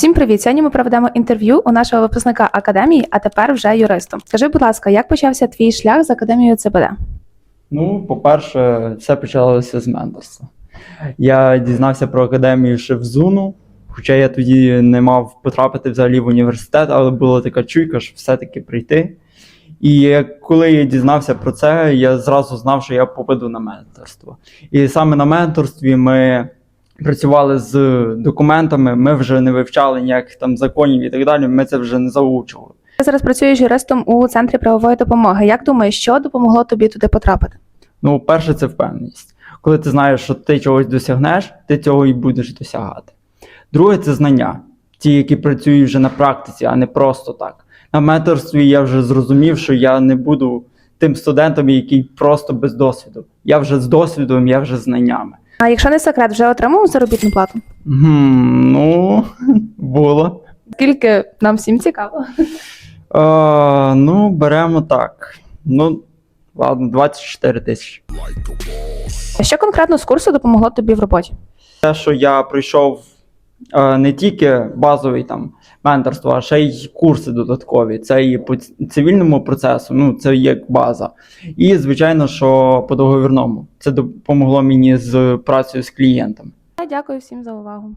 Всім привіт! Сьогодні ми проведемо інтерв'ю у нашого випускника академії, а тепер вже юристом. Скажи, будь ласка, як почався твій шлях з академією ЦБД? Ну, по-перше, все почалося з менторства. Я дізнався про академію ще в ЗУНу, хоча я тоді не мав потрапити взагалі в університет, але була така чуйка, щоб все-таки прийти. І коли я дізнався про це, я зразу знав, що я попаду на менторство. І саме на менторстві ми працювали з документами, ми вже не вивчали ніяких там законів і так далі. Ми це вже не заучували. Ти зараз працюєш юристом у центрі правової допомоги. Як думаєш, що допомогло тобі туди потрапити? Ну, перше, це впевненість. Коли ти знаєш, що ти чогось досягнеш, ти цього і будеш досягати. Друге, це знання, ті, які працюють вже на практиці, а не просто так. На менторстві я вже зрозумів, що я не буду тим студентом, який просто без досвіду. Я вже з досвідом, я вже з знаннями. А якщо не секрет, вже отримав заробітну плату? Гм, ну, було. Скільки нам всім цікаво? Е, ну, беремо так. Ну, ладно, 24 тисячі. Що конкретно з курсу допомогло тобі в роботі? те, що я пройшов е, не тільки базовий там менторство, а ще й курси додаткові. Це і по цивільному процесу, ну це як база. І звичайно, що по договірному це допомогло мені з працею з клієнтами. Дякую всім за увагу.